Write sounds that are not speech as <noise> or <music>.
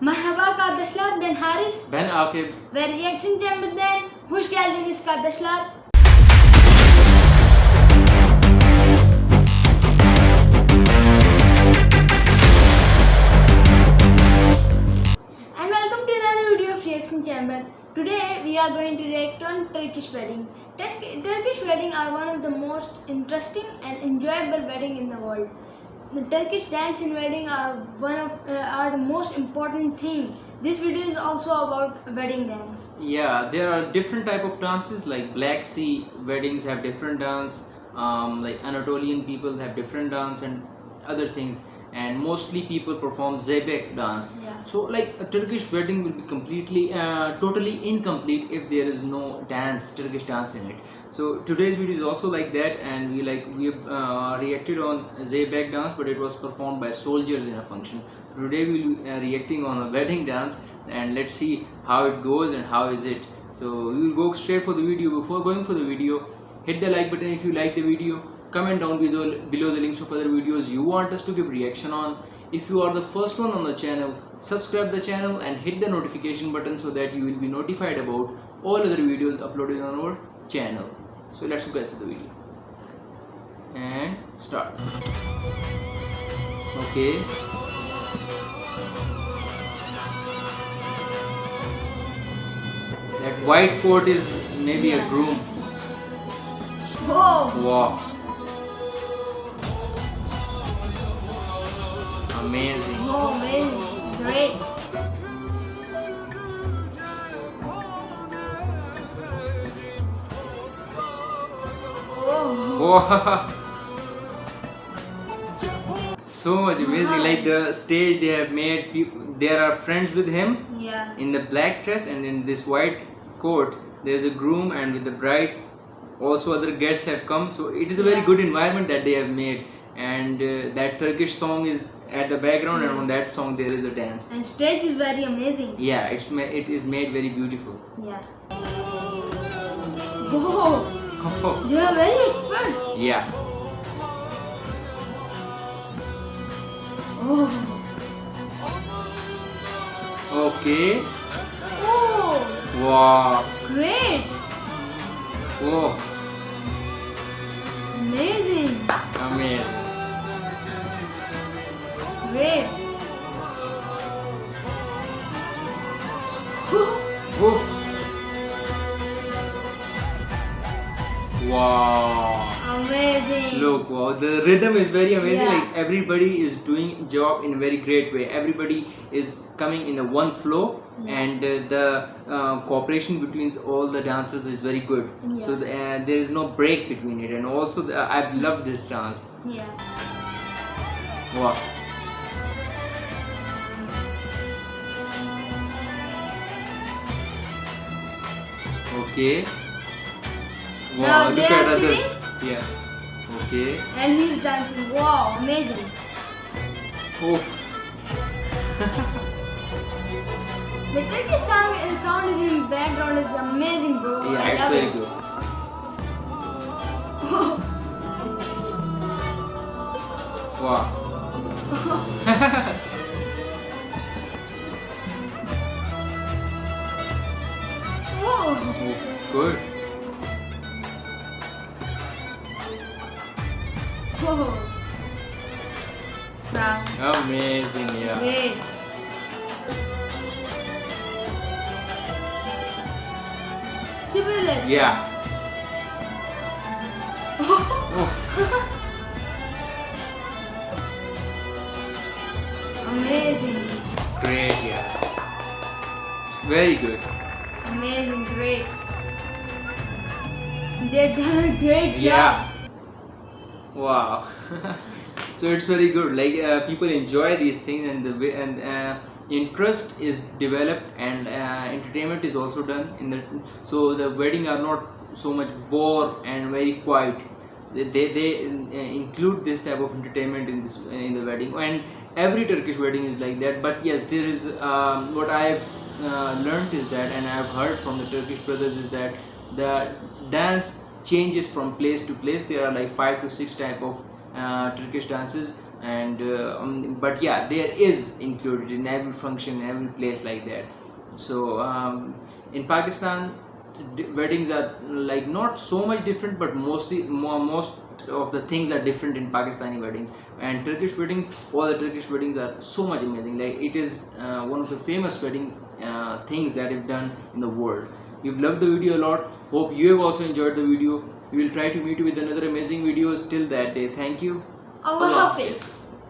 Merhaba kardeşler ben Haris Ben Akif. ve Reaction Chamber'den hoş geldiniz kardeşler. And welcome to another video of Reaction Chamber. Today we are going to react on Turkish wedding. Turkish wedding are one of the most interesting and enjoyable wedding in the world. Turkish dance in wedding are one of uh, are the most important thing. This video is also about wedding dance. Yeah, there are different type of dances like Black Sea weddings have different dance. Um, like Anatolian people have different dance and other things. And mostly people perform Zebek dance. Yeah. So like a Turkish wedding will be completely, uh, totally incomplete if there is no dance, Turkish dance in it. So today's video is also like that, and we like we have uh, reacted on Zebek dance, but it was performed by soldiers in a function. Today we will be uh, reacting on a wedding dance, and let's see how it goes and how is it. So we will go straight for the video. Before going for the video, hit the like button if you like the video. Comment down below below the links of other videos you want us to give reaction on. If you are the first one on the channel, subscribe the channel and hit the notification button so that you will be notified about all other videos uploaded on our channel. So let's go guys to the video. And start. Okay. That white coat is maybe a groom. Whoa! Wow. Amazing. Oh man, great! Oh. <laughs> So much amazing. Like the stage they have made people there are friends with him yeah, in the black dress and in this white coat there's a groom and with the bride also other guests have come so it is a very Yeah. good environment that they have made and uh, that turkish song is at the background and on hmm. that song there is a dance. And stage is very amazing. yeah it's ma- it is made very beautiful. Yeah. Whoa, oh. they are very experts. yeah. Oh, okay. Oh, wow. Great! oh. Amazing! amazing Great! Oof. wow Amazing! Look, wow, the rhythm is very amazing. Yeah. Like everybody is doing job in a very great way. Everybody is coming in a one flow, Yeah. and uh, the uh, cooperation between all the dancers is very good. So the, uh, there is no break between it, and also the, I've loved this dance. Yeah. Wow. Okay. Wow, Now they are sitting? Yeah. Okay. And he's dancing. Wow, amazing! Oof. The Turkish song and sound is in the background is amazing, bro. Yeah, I it's very good. Good. Whoa! Wow, Amazing, yeah. great! Similar. Yeah. <laughs> Amazing, Great, yeah. Very good. amazing, great. They've done a great job. Yeah. Wow. <laughs> so it's very good. Like uh, people enjoy these things, and the way and uh, interest is developed, and uh, entertainment is also done in the. So the wedding are not so much bore and very quiet. They they, they uh, include this type of entertainment in this in the wedding, and every Turkish wedding is like that. But yes, there is um, what I have uh, learned is that, and I have heard from the Turkish brothers is that the dance changes from place to place. There are like five to six type of uh, Turkish dances. and uh, um, but yeah there is included in every function in every place like that so um, in pakistan weddings are like not so much different but mostly mo- most of the things are different in pakistani weddings and turkish weddings all the turkish weddings are so much amazing like it is uh, one of the famous wedding uh, things that have done in the world you've loved the video a lot. Hope you have also enjoyed the video. We will try to meet you with another amazing videos till that day thank you. Allah Allah Hafiz.